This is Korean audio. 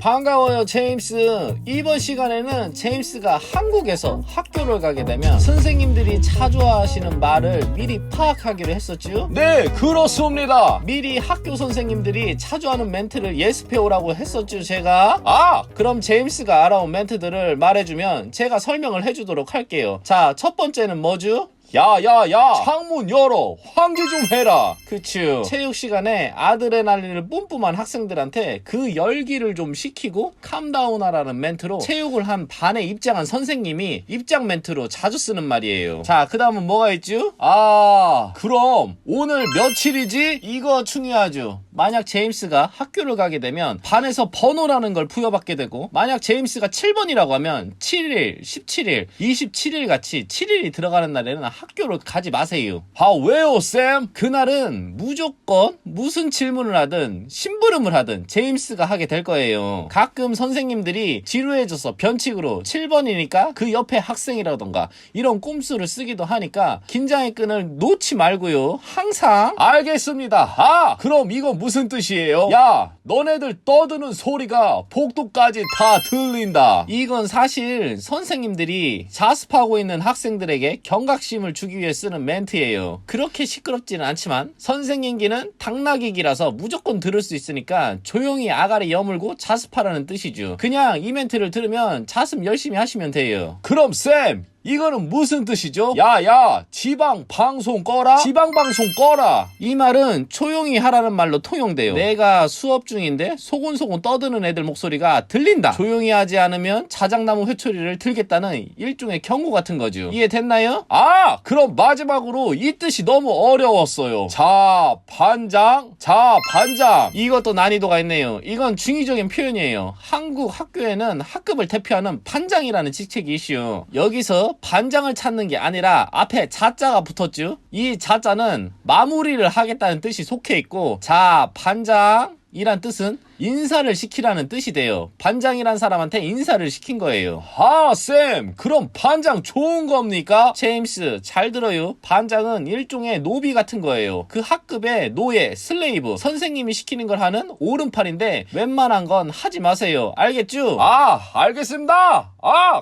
반가워요 제임스. 이번 시간에는 제임스가 한국에서 학교를 가게 되면 선생님들이 자주 하시는 말을 미리 파악하기로 했었죠 네, 그렇습니다. 미리 학교 선생님들이 자주 하는 멘트를 예습해 오라고 했었죠 제가? 아, 그럼 제임스가 알아온 멘트들을 말해주면 제가 설명을 해주도록 할게요. 자 첫 번째는 뭐죠? 야, 야, 야, 창문 열어. 환기 좀 해라. 그쵸. 체육 시간에 아드레날린을 뿜뿜한 학생들한테 그 열기를 좀 식히고 캄다운 하라는 멘트로 체육을 한 반에 입장한 선생님이 입장 멘트로 자주 쓰는 말이에요. 자, 그 다음은 뭐가 있죠? 아, 그럼 오늘 며칠이지? 이거 중요하죠. 만약 제임스가 학교를 가게 되면 반에서 번호라는 걸 부여받게 되고 만약 제임스가 7번이라고 하면 7일, 17일, 27일 같이 7일이 들어가는 날에는 학교를 가지 마세요. 아, 왜요, 쌤? 그날은 무조건 무슨 질문을 하든 심부름을 하든 제임스가 하게 될 거예요. 가끔 선생님들이 지루해져서 변칙으로 7번이니까 그 옆에 학생이라던가 이런 꼼수를 쓰기도 하니까 긴장의 끈을 놓지 말고요. 항상 알겠습니다. 아, 그럼 이거 무슨 뜻이에요? 야, 너네들 떠드는 소리가 복도까지 다 들린다. 이건 사실 선생님들이 자습하고 있는 학생들에게 경각심을 주기 위해 쓰는 멘트예요. 그렇게 시끄럽지는 않지만 선생님기는 당나귀기라서 무조건 들을 수 있으니까 조용히 아가리 여물고 자습하라는 뜻이죠. 그냥 이 멘트를 들으면 자습 열심히 하시면 돼요. 그럼 쌤, 이거는 무슨 뜻이죠? 야, 야, 지방 방송 꺼라. 지방 방송 꺼라. 이 말은 조용히 하라는 말로 통용돼요. 내가 수업 중인데 소곤소곤 떠드는 애들 목소리가 들린다. 조용히 하지 않으면 자작나무 회초리를 들겠다는 일종의 경고 같은 거죠. 이해됐나요? 아, 그럼 마지막으로 이 뜻이 너무 어려웠어요. 자, 반장, 자, 반장. 이것도 난이도가 있네요. 이건 중의적인 표현이에요. 한국 학교에는 학급을 대표하는 반장이라는 직책이 이슈. 여기서 반장을 찾는 게 아니라 앞에 자자가 붙었죠. 이 자자는 마무리를 하겠다는 뜻이 속해 있고 자 반장 이란 뜻은 인사를 시키라는 뜻이 돼요. 반장이란 사람한테 인사를 시킨 거예요. 아, 쌤, 그럼 반장 좋은 겁니까? 제임스 잘 들어요. 반장은 일종의 노비 같은 거예요. 그 학급의 노예, 슬레이브, 선생님이 시키는 걸 하는 오른팔인데 웬만한 건 하지 마세요. 알겠죠? 아, 알겠습니다. 아,